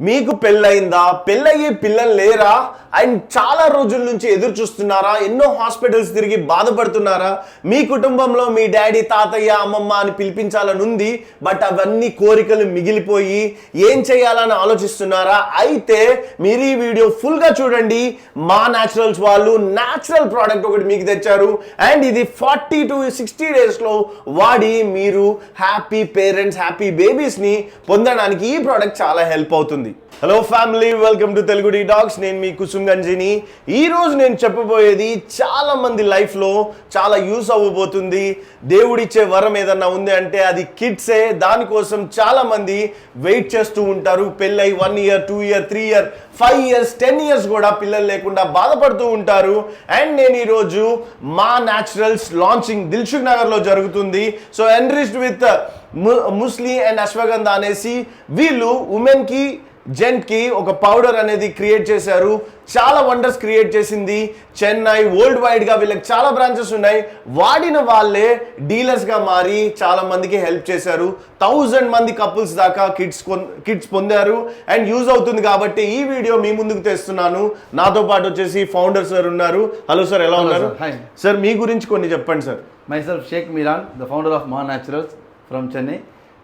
మీకు పెళ్ళయిందా? పెళ్ళయ్యి పిల్లలు లేరా? అండ్ చాలా రోజుల నుంచి ఎదురు చూస్తున్నారా? ఎన్నో హాస్పిటల్స్ తిరిగి బాధపడుతున్నారా? మీ కుటుంబంలో మీ డాడీ తాతయ్య అమ్మమ్మ అని పిలిపించాలని ఉంది బట్ అవన్నీ కోరికలు మిగిలిపోయి ఏం చేయాలని ఆలోచిస్తున్నారా? అయితే మీరు ఈ వీడియో ఫుల్గా చూడండి. మా న్యాచురల్స్ వాళ్ళు న్యాచురల్ ప్రోడక్ట్ ఒకటి మీకు తెచ్చారు. అండ్ ఇది ఫార్టీ టు సిక్స్టీ డేస్లో వాడి మీరు హ్యాపీ పేరెంట్స్ హ్యాపీ బేబీస్ని పొందడానికి ఈ ప్రోడక్ట్ చాలా హెల్ప్ అవుతుంది. Hello family welcome to Telugu detox నేను మీ కుసుమ్ గంజిని. ఈరోజు నేను చెప్పబోయేది చాలా మంది లైఫ్లో చాలా యూస్ అవ్వబోతుంది. దేవుడిచ్చే వరం ఏదన్నా ఉంది అంటే అది కిడ్సే దానికోసం చాలా మంది వెయిట్ చేస్తూ ఉంటారు. పెళ్ళై one year two year three year five years ten years కూడా పిల్లలు లేకుండా బాధపడుతూ ఉంటారు. అండ్ నేను ఈరోజు మా న్యాచురల్స్ లాంచింగ్ దిల్సుఖ్ నగర్లో జరుగుతుంది. So enriched with musli and ashwagandha అనేసి వీళ్ళు ఉమెన్కి జెంట్కి ఒక పౌడర్ అనేది క్రియేట్ చేశారు. చాలా వండర్స్ క్రియేట్ చేసింది. చెన్నై వరల్డ్ వైడ్గా వీళ్ళకి చాలా బ్రాంచెస్ ఉన్నాయి. వాడిన వాళ్ళే డీలర్స్గా మారి చాలా మందికి హెల్ప్ చేశారు. థౌజండ్ మంది కపుల్స్ దాకా కిడ్స్ కిడ్స్ పొందారు. అండ్ యూజ్ అవుతుంది కాబట్టి ఈ వీడియో మీ ముందుకు తెస్తున్నాను. నాతో పాటు వచ్చేసి ఫౌండర్ సార్ ఉన్నారు. హలో సార్ ఎలా ఉన్నారు. సార్ మీ గురించి కొన్ని చెప్పండి sir. Myself Sheikh Miran, the founder of Ma Naturals from Chennai.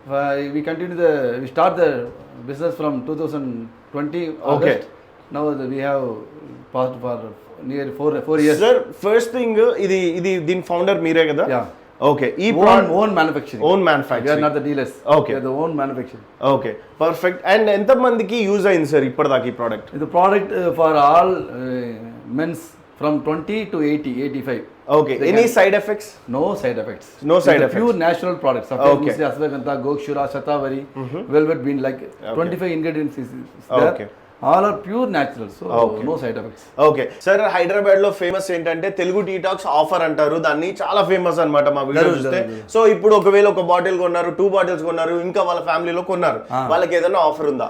Uh, we continue the we start the business from 2020 August. Now the, we have passed for near four four years. Sir first thing ఇది ఇది దీని founder మీరే కదా Yeah. Okay ఈ own own manufacturing. Own We are manufacturing not the dealers. Okay. We are the own manufacturing. Okay perfect and ఎంత మందికి use అయింది sir ఇప్పటిదాకా ఈ product The product uh, for all uh, men's from 20 to 80 85 okay they any can, side effects? No side effects. No side effects. pure natural products. Okay. Ashwagandha gokshura shatavari mm-hmm. velvet bean like okay. 25 ingredients is there okay. All are pure natural no side effects okay sir హైదరాబాద్లో famous ఏంటంటే Telugu detox offer అంటారు. దాన్ని చాలా famous అనమాట మా video చూస్తే. So ఇప్పుడు ఒకవేళ ఒక బాటిల్ కొన్నారు టూ బాటిల్స్ కొన్నారు ఇంకా వాళ్ళ ఫ్యామిలీలో కొన్నారు. వాళ్ళకి ఏదైనా ఆఫర్ ఉందా?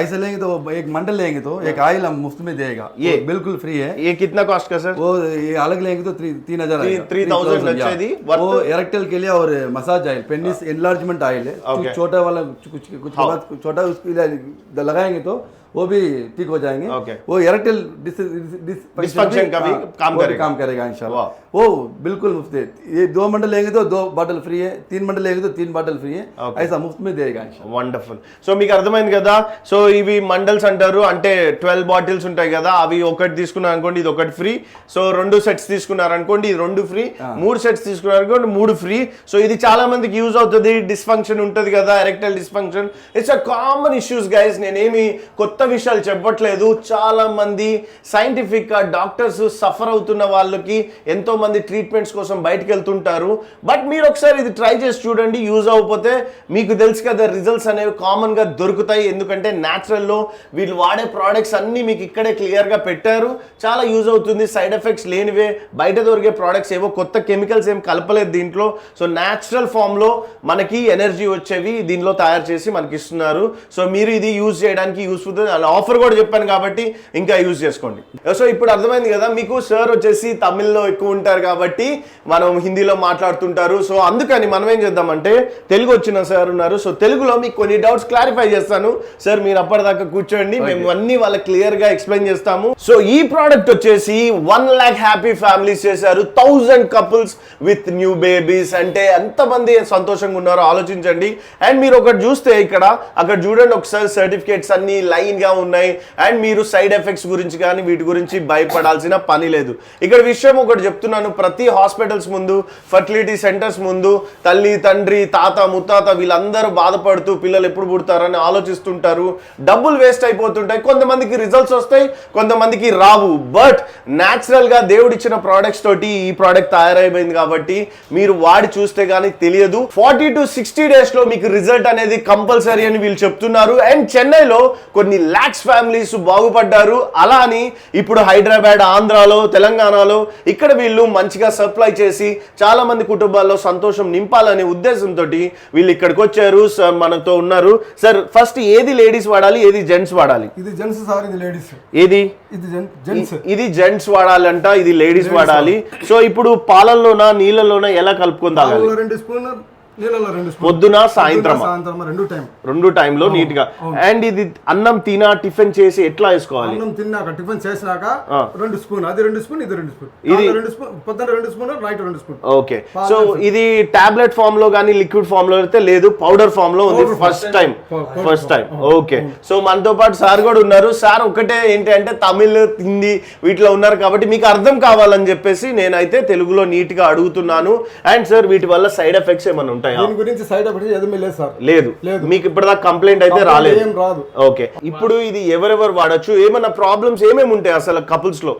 ఐసల్ ఏంగితో ఏక్ ఏంగితో ఏక్ ఆయిల్ ముఫ్త్ మీద దేగా ఏ? బిల్కుల్ ఫ్రీ ఏ? ఏ కిత్నా కాస్ట్ కా సార్ ఓ ఏ అలగ్ లేంగితో 3000 3000 వచ్చేది ఓ ఎరెక్టల్కి లే or massage oil penis enlargement oil. Okay చోట వాళ్ళ కుచ్ కుచ్ చోట ఉస్కి లగాయంగితో वो भी ठीक हो जाएंगे Okay. वो एयरटेल Dysfunction का भी काम करेगा। काम करेगा इंशाल्लाह वाह। वो बिल्कुल मुफ्त है ये दो मंडल लेंगे तो दो बॉटल फ्री है तीन मंडल लेंगे तो तीन बॉटल फ्री है Okay. ऐसा मुफ्त में देगा इंशाल्लाह వండర్ఫుల్ సో మీకు అర్థమైంది కదా సో ఇవి మండల్స్ అంటారు అంటే ట్వెల్వ్ బాటిల్స్ ఉంటాయి కదా అవి ఒకటి తీసుకున్నారు అనుకోండి ఇది ఒకటి ఫ్రీ సో రెండు సెట్స్ తీసుకున్నారు అనుకోండి ఇది రెండు ఫ్రీ మూడు సెట్స్ తీసుకున్నారు అనుకోండి మూడు ఫ్రీ సో ఇది చాలా మందికి యూజ్ అవుతుంది డిస్ఫంక్షన్ ఉంటుంది కదా erectile dysfunction it's a common issues guys నేనేమి కొత్త కొత్త విషయాలు చెప్పట్లేదు. చాలా మంది డాక్టర్స్ సఫర్ అవుతున్న వాళ్ళకి ఎంతో మంది ట్రీట్మెంట్స్ కోసం బయటకు వెళ్తుంటారు. బట్ మీరు ఒకసారి ఇది ట్రై చేసి చూడండి. యూజ్ అవ్వకపోతే మీకు తెలుసు కదా రిజల్ట్స్ అనేవి కామన్గా దొరుకుతాయి. ఎందుకంటే న్యాచురల్లో లో వీళ్ళు వాడే ప్రోడక్ట్స్ అన్నీ మీకు ఇక్కడే క్లియర్గా పెట్టారు. చాలా యూజ్ అవుతుంది. సైడ్ ఎఫెక్ట్స్ లేనివే బయట దొరికే ప్రోడక్ట్స్ ఏవో కొత్త కెమికల్స్ ఏం కలపలేదు దీంట్లో. సో న్యాచురల్ ఫామ్లో మనకి ఎనర్జీ వచ్చేవి దీనిలో తయారు చేసి మనకి ఇస్తున్నారు. సో మీరు ఇది యూజ్ చేయడానికి యూస్ఫుల్ ఆఫర్ కూడా చెప్పాను కాబట్టి ఇంకా యూజ్ చేసుకోండి. సో ఇప్పుడు అర్థమైంది కదా మీకు సార్ వచ్చేసి తమిళ్ళో ఎక్కువ ఉంటారు కాబట్టి మనం హిందీలో మాట్లాడుతుంటారు. సో అందుకని మనం ఏం చేద్దామంటే తెలుగు వచ్చిన సార్ ఉన్నారు. సో తెలుగులో మీకు కొన్ని డౌట్స్ క్లారిఫై చేస్తాను. సార్ మీరు అప్పటిదాకా కూర్చోండి. మేము అన్ని వాళ్ళకి క్లియర్గా ఎక్స్ప్లెయిన్ చేస్తాము. సో ఈ ప్రోడక్ట్ వచ్చేసి వన్ ల్యాక్ హ్యాపీ ఫ్యామిలీస్ చేశారు. Thousand couples with new babies అంటే ఎంతమంది సంతోషంగా ఉన్నారో ఆలోచించండి. అండ్ మీరు ఒకటి చూస్తే ఇక్కడ అక్కడ చూడండి ఒకసారి సర్టిఫికేట్స్ అన్ని లైన్ గా ఉన్నాయి. అండ్ మీరు సైడ్ ఎఫెక్ట్స్ గురించి కానీ వీటి గురించి భయపడాల్సిన పని లేదు. ఇక్కడ విషయం ఒకటి చెప్తున్నాను. ప్రతి హాస్పిటల్స్ ముందు ఫర్టిలిటీ సెంటర్స్ ముందు తల్లి తండ్రి తాత ముత్తాత వీళ్ళందరూ బాధపడుతూ పిల్లలు ఎప్పుడు పుడతారని ఆలోచిస్తుంటారు. డబ్బులు వేస్ట్ అయిపోతుంటాయి. కొంతమందికి రిజల్ట్స్ వస్తాయి కొంతమందికి రావు. బట్ న్యాచురల్గా దేవుడిచ్చిన ప్రోడక్ట్స్ తోటి ఈ ప్రోడక్ట్ తయారైపోయింది కాబట్టి మీరు వాడి చూస్తే కానీ తెలియదు. ఫార్టీ టు సిక్స్టీ డేస్లో మీకు రిజల్ట్ అనేది కంపల్సరీ అని వీళ్ళు చెప్తున్నారు. అండ్ చెన్నైలో కొన్ని లాక్స్ ఫ్యామిలీస్ బాగుపడ్డారు. అలా అని ఇప్పుడు హైదరాబాద్ ఆంధ్రాలో తెలంగాణలో ఇక్కడ వీళ్ళు మంచిగా సప్లై చేసి చాలా మంది కుటుంబాల్లో సంతోషం నింపాలనే ఉద్దేశంతో వీళ్ళు ఇక్కడికి వచ్చారు. సార్ మనతో ఉన్నారు. సార్ ఫస్ట్ ఏది లేడీస్ వాడాలి ఏది జెంట్స్ వాడాలి? ఇది జెంట్స్ సార్ ఇది లేడీస్ ఏది? ఇది జెంట్స్ వాడాలంట ఇది లేడీస్ వాడాలి. సో ఇప్పుడు పాలల్లోనా నీళ్ళలోనా ఎలా కలుపుకొని తాగాలి? రెండు పొద్దున సాయంత్రం రెండు టైం. రెండు టైంలో నీట్గా అండ్ ఇది అన్నం తినా టిఫిన్ చేసి ఎట్లా వేసుకోవాలి? అన్నం తిన్నాక టిఫిన్ చేసినాక. రెండు స్పూన్. అది రెండు స్పూన్ ఇది రెండు స్పూన్. ఇది- రెండు స్పూన్ పొద్దున రెండు స్పూన్ నైట్ రెండు స్పూన్. ఓకే. సో ఇది టాబ్లెట్ ఫామ్లో కానీ లిక్విడ్ ఫామ్లో అయితే లేదు. పౌడర్ ఫామ్లో ఉంది first. Time. First time. Okay. So మనతో పాటు సార్ కూడా ఉన్నారు. సార్ ఒకటే ఏంటి అంటే తమిళ్ హిందీ వీటిలో ఉన్నారు కాబట్టి మీకు అర్థం కావాలని చెప్పేసి నేనైతే తెలుగులో నీట్గా అడుగుతున్నాను. అండ్ సార్ వీటి వల్ల సైడ్ ఎఫెక్ట్స్ ఏమైనా ఉంటాయా? దీని గురించి సైడ్ ఎఫెక్ట్స్ ఏమీ లేదు సార్ లేదు. లేదు. మీకు ఇప్పటిదాకా కంప్లైంట్ అయితే రాలేదు. ఏం రాదు. ఓకే ఇప్పుడు ఇది ఎవరెవరు వాడచ్చు? ఏమైనా ప్రాబ్లమ్స్ ఏమేమి ఉంటాయి అసలు కపుల్స్లో?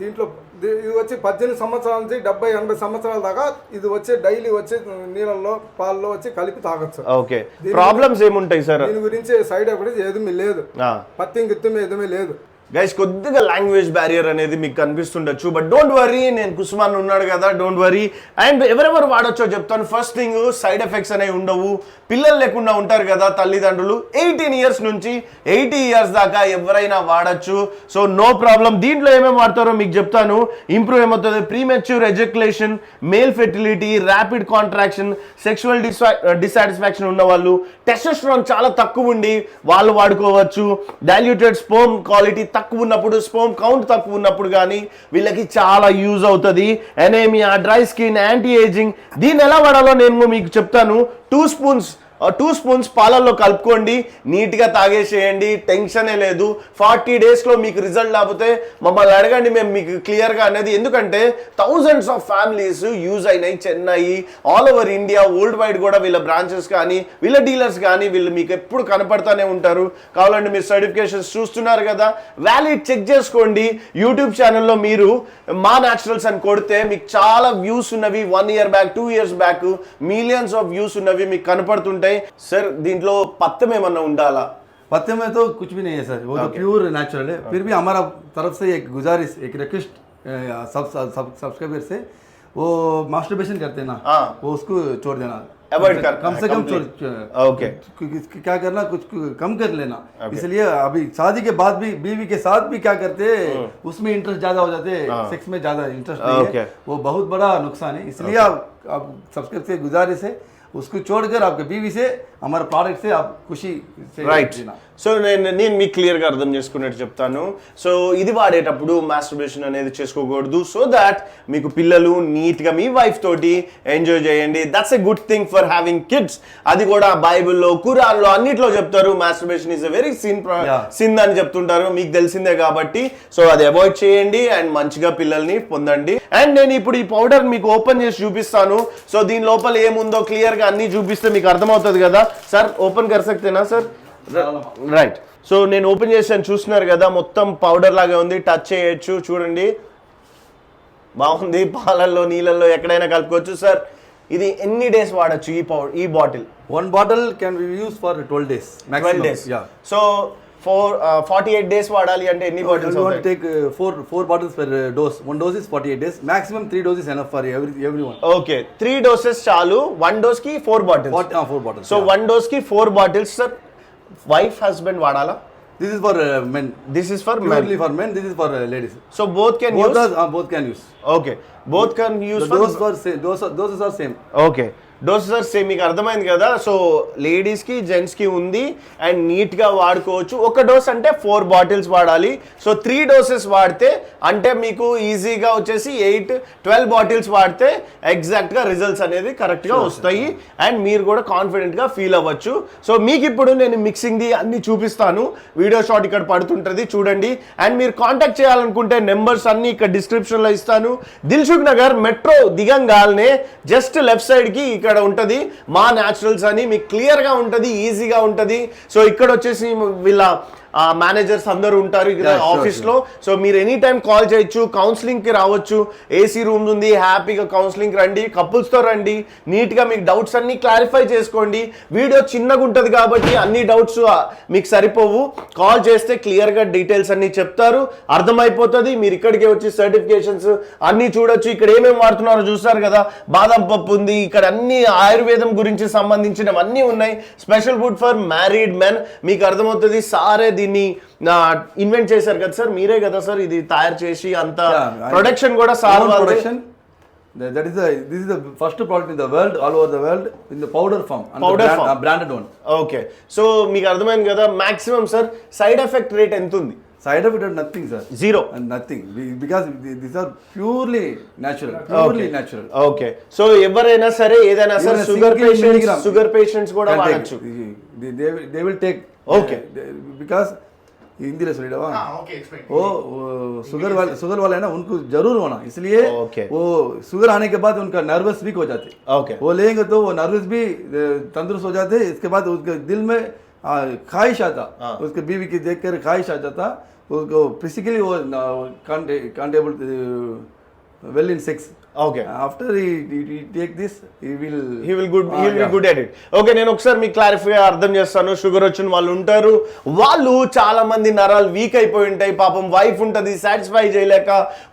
దీంట్లో ఇది వచ్చి పద్దెనిమిది సంవత్సరాల నుంచి డెబ్బై ఎనభై సంవత్సరాల దాకా ఇది వచ్చి డైలీ వచ్చి నీళ్ళల్లో పాల్లో వచ్చి కలిపి తాగొచ్చు. ఓకే ప్రాబ్లమ్స్ ఏముంటాయి సార్ దీని గురించి సైడ్ ఎఫెక్ట్స్ ఏమీ లేదు. పత్తి గిత్తం ఏమీ లేదు. గైస్ కొద్దిగా లాంగ్వేజ్ బ్యారియర్ అనేది మీకు కనిపిస్తుండొచ్చు బట్ డోంట్ వరీ నేను కుసుమాన్ ఉన్నాడు కదా డోంట్ వరీ అండ్ ఎవరెవరు వాడొచ్చో చెప్తాను. ఫస్ట్ థింగ్ సైడ్ ఎఫెక్ట్స్ అనేవి ఉండవు. పిల్లలు లేకుండా ఉంటారు కదా తల్లిదండ్రులు. ఎయిటీన్ ఇయర్స్ నుంచి ఎయిటీ ఇయర్స్ దాకా ఎవరైనా వాడచ్చు. సో నో ప్రాబ్లం దీంట్లో ఏమేమి వాడతారో మీకు చెప్తాను. ఇంప్రూవ్ ఏమవుతుంది? Premature ejaculation male fertility rapid contraction sexual dissatisfaction ఉన్న వాళ్ళు టెస్టోస్ట్రాన్ చాలా తక్కువ ఉండి వాళ్ళు వాడుకోవచ్చు. డైల్యూటెడ్ స్పోమ్ క్వాలిటీ తక్కువ ఉన్నప్పుడు స్పోమ్ కౌంట్ తక్కువ ఉన్నప్పుడు కానీ వీళ్ళకి చాలా యూజ్ అవుతుంది. Anaemia dry skin anti ageing దీన్ని ఎలా వాడాలో నేను మీకు చెప్తాను. టూ స్పూన్స్ టూ స్పూన్స్ పాలల్లో కలుపుకోండి నీట్గా తాగేసేయండి టెన్షనే లేదు. ఫార్టీ డేస్లో మీకు రిజల్ట్ లేకపోతే మమ్మల్ని అడగండి మేము మీకు క్లియర్గా అనేది. ఎందుకంటే థౌజండ్స్ ఆఫ్ ఫ్యామిలీస్ యూజ్ అయినాయి Chennai all over India world wide కూడా వీళ్ళ బ్రాంచెస్ కానీ వీళ్ళ డీలర్స్ కానీ వీళ్ళు మీకు ఎప్పుడు కనపడతానే ఉంటారు. కావాలంటే మీరు సర్టిఫికేషన్స్ చూస్తున్నారు కదా. వ్యాలిడ్ చెక్ చేసుకోండి. యూట్యూబ్ ఛానల్లో మీరు మా న్యాచురల్స్ అని కొడితే మీకు చాలా వ్యూస్ ఉన్నవి. One year back two years back millions of views ఉన్నవి మీకు కనపడుతుంటాయి. సార్ దీంట్లో పత్తం ఏమన్నా ఉండాలా पत्ते में तो कुछ भी नहीं है सर वो तो प्योर नेचुरल है फिर भी हमारा तरफ से एक गुजारिश एक रिक्वेस्ट सब सब सब्सक्राइबर से वो मास्टरबेशन करते हैं ना हाँ। वो उसको छोड़ देना Avoid करना कम है, से कम complete. छोड़ Okay. क्योंकि क्या करना कुछ कम कर लेना इसलिए अभी शादी के बाद भी बीवी के साथ भी क्या करते हाँ। उसमें इंटरेस्ट ज्यादा हो जाते सेक्स में ज्यादा इंटरेस्ट नहीं Okay. है वो बहुत बड़ा नुकसान है इसलिए आप आप सब्सक्राइब से गुजारिश है उसको छोड़कर आपके बीवी से हमारे प्रोडक्ट से आप खुशी से राइट जीना। సో నేను నేను మీకు క్లియర్గా అర్థం చేసుకున్నట్టు చెప్తాను. సో ఇది వాడేటప్పుడు మాస్టర్బేషన్ అనేది చేసుకోకూడదు. సో దాట్ మీకు పిల్లలు నీట్గా మీ వైఫ్ తోటి ఎంజాయ్ చేయండి. That's a good thing for having kids అది కూడా బైబిల్లో కురాన్లో అన్నిట్లో చెప్తారు. Masturbation is a very sin. Sin అని చెప్తుంటారు. మీకు తెలిసిందే కాబట్టి. సో అది అవాయిడ్ చేయండి అండ్ మంచిగా పిల్లల్ని పొందండి. అండ్ నేను ఇప్పుడు ఈ పౌడర్ మీకు ఓపెన్ చేసి చూపిస్తాను. సో దీని లోపల ఏముందో క్లియర్గా అన్ని చూపిస్తే మీకు అర్థమవుతుంది కదా. సార్ ఓపెన్ కరసక్తేనా సార్ రైట్ సో నేను ఓపెన్ చేశాను. చూస్తున్నారు కదా మొత్తం పౌడర్ లాగే ఉంది. టచ్ చేయొచ్చు చూడండి. బాగుంది. పాలల్లో నీళ్ళల్లో ఎక్కడైనా కలుపుకోవచ్చు. సార్ ఇది ఎన్ని డేస్ వాడచ్చు ఈ పౌడర్ ఈ bottle one bottle can be use for twelve days twelve days so four forty eight days వాడాలి అంటే ఎన్ని bottles take four four bottles for dose one dose is forty eight days maximum three doses enough for ఎవరి every one okay three doses చాలు. One డోస్కి four bottle four bottle so one డోస్కి four bottles sir wife husband వాడాలా This is for uh, men. This is for men Purely for men. This is for uh, ladies. So both can Both use are, uh, both can use. Okay both can use The doses are same. Doses are, doses are same. Okay doses same మీకు అర్థమైంది కదా? So లేడీస్కి జెంట్స్కి ఉంది. And నీట్గా వాడుకోవచ్చు. ఒక dose అంటే ఫోర్ బాటిల్స్ వాడాలి. సో త్రీ డోసెస్ వాడితే అంటే మీకు ఈజీగా వచ్చేసి ఎయిట్ ట్వెల్వ్ బాటిల్స్ వాడితే ఎగ్జాక్ట్గా రిజల్ట్స్ అనేది కరెక్ట్గా వస్తాయి. అండ్ మీరు కూడా కాన్ఫిడెంట్గా ఫీల్ అవ్వచ్చు. సో మీకు ఇప్పుడు నేను మిక్సింగ్ది అన్ని చూపిస్తాను. వీడియో షాట్ ఇక్కడ పడుతుంటుంది చూడండి. అండ్ మీరు కాంటాక్ట్ చేయాలనుకుంటే నెంబర్స్ అన్ని ఇక్కడ డిస్క్రిప్షన్లో ఇస్తాను. దిల్సుఖ్ నగర్ మెట్రో దిగంగాల్నే జస్ట్ లెఫ్ట్ సైడ్కి ఇక్కడ ఉంటుంది. మా న్యాచురల్స్ అని మీకు క్లియర్గా ఉంటుంది ఈజీగా ఉంటుంది. సో ఇక్కడ వచ్చేసి వీళ్ళ మేనేజర్స్ అందరూ ఉంటారు ఇక్కడ ఆఫీస్లో సో మీరు ఎనీ టైం కాల్ చేయొచ్చు కౌన్సిలింగ్కి రావచ్చు ఏసీ రూమ్స్ ఉంది హ్యాపీగా కౌన్సిలింగ్ రండి couples తో రండి నీట్గా మీకు డౌట్స్ అన్ని క్లారిఫై చేసుకోండి. వీడియో చిన్నగా ఉంటది కాబట్టి అన్ని డౌట్స్ మీకు సరిపోవు. కాల్ చేస్తే క్లియర్గా డీటెయిల్స్ అన్ని చెప్తారు. అర్థమైపోతుంది మీరు ఇక్కడికి వచ్చి సర్టిఫికేషన్స్ అన్ని చూడొచ్చు. ఇక్కడ ఏమేమి వాడుతున్నారో చూస్తారు కదా? బాదం పప్పు ఉంది ఇక్కడ అన్ని ఆయుర్వేదం గురించి సంబంధించినవన్నీ ఉన్నాయి. Special food for married men మీకు అర్థమవుతుంది సారే దీన్ని ఇన్వెంట్ చేశారు కదా సార్? మీరే కదా సార్ ఇది తయారు చేసి అంత ప్రొడక్షన్ కూడా solve production that is this is the first product in the world all over the world in the powder form powder branded one okay so మీకు అర్థమైంది కదా maximum sir side effect rate ఎంత ఉంది side effect and nothing sir zero and nothing because this are purely natural purely natural okay so ఎవరైనా సరే ఏదైనా sir sugar patients sugar patients కూడా వాడచ్చు. They will take Okay. they- because Hindi सुनिएगा okay explain वो वो sugar वाले sugar वाले है ना उनको ज़रूर होना इसलिए Okay. वो शुगर आने के बाद उनका नर्वस वीक हो जाते. ఓకే वो लेंगे तो वो नर्वस भी तंदुरुस्त हो जाते. इसके बाद उसके दिल में ख्वाहिश आता. हाँ। उसके बीवी की देख कर ख्वाहिश आ जाता. उसको फिजिकली वो can't able well in sex okay after take this will he will good good at it okay నేను ఒకసారి మీకు క్లారిఫై అర్థం చేస్తాను. షుగర్ వచ్చిన వాళ్ళు ఉంటారు. వాళ్ళు చాలా మంది నరాలు వీక్ అయిపోయి ఉంటాయి. పాపం వైఫ్ ఉంటుంది సాటిస్ఫై చేయలేక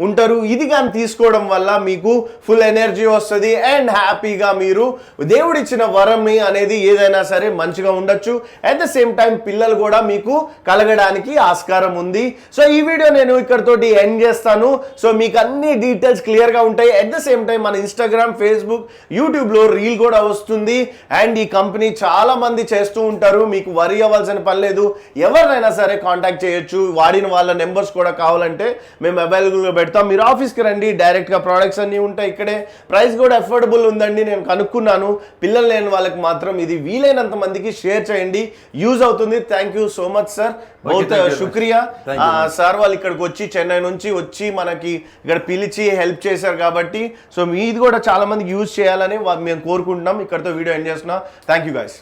ఉంటారు. ఇది కానీ తీసుకోవడం వల్ల మీకు ఫుల్ ఎనర్జీ వస్తుంది అండ్ హ్యాపీగా మీరు దేవుడిచ్చిన వరం అనేది ఏదైనా సరే మంచిగా ఉండొచ్చు. అట్ ద సేమ్ టైం పిల్లలు కూడా మీకు కలగడానికి ఆస్కారం ఉంది. సో ఈ వీడియో నేను ఇక్కడతోటి ఎండ్ చేస్తాను. సో మీకు అన్ని డీటెయిల్స్ క్లియర్గా ఉంటాయి. అట్ ద సేమ్ టైం మన ఇన్స్టాగ్రామ్ ఫేస్బుక్ యూట్యూబ్లో రీల్ కూడా వస్తుంది. అండ్ ఈ కంపెనీ చాలా మంది చేస్తూ ఉంటారు. మీకు వరి అవ్వాల్సిన పని లేదు. ఎవరినైనా సరే కాంటాక్ట్ చేయొచ్చు. వాడిన వాళ్ళ నెంబర్స్ కూడా కావాలంటే మేము అవైలబుల్గా పెడతాం. మీరు ఆఫీస్కి రండి. డైరెక్ట్గా ప్రోడక్ట్స్ అన్నీ ఉంటాయి ఇక్కడే. ప్రైస్ కూడా అఫోర్డబుల్ ఉందండి. నేను కనుక్కున్నాను. పిల్లలు లేని వాళ్ళకి మాత్రం ఇది వీలైనంత మందికి షేర్ చేయండి. యూజ్ అవుతుంది. Thank you so much sir బహుత్. శుక్రియా. సార్ వాళ్ళు ఇక్కడికి వచ్చి చెన్నై నుంచి వచ్చి మనకి ఇక్కడ పిలిచి హెల్ప్ చేశారు కాబట్టి సో మీది కూడా చాలామందికి యూజ్ చేయాలని మేము కోరుకుంటున్నాం. ఇక్కడతో వీడియో ఎండ్ చేస్తున్నా. Thank you guys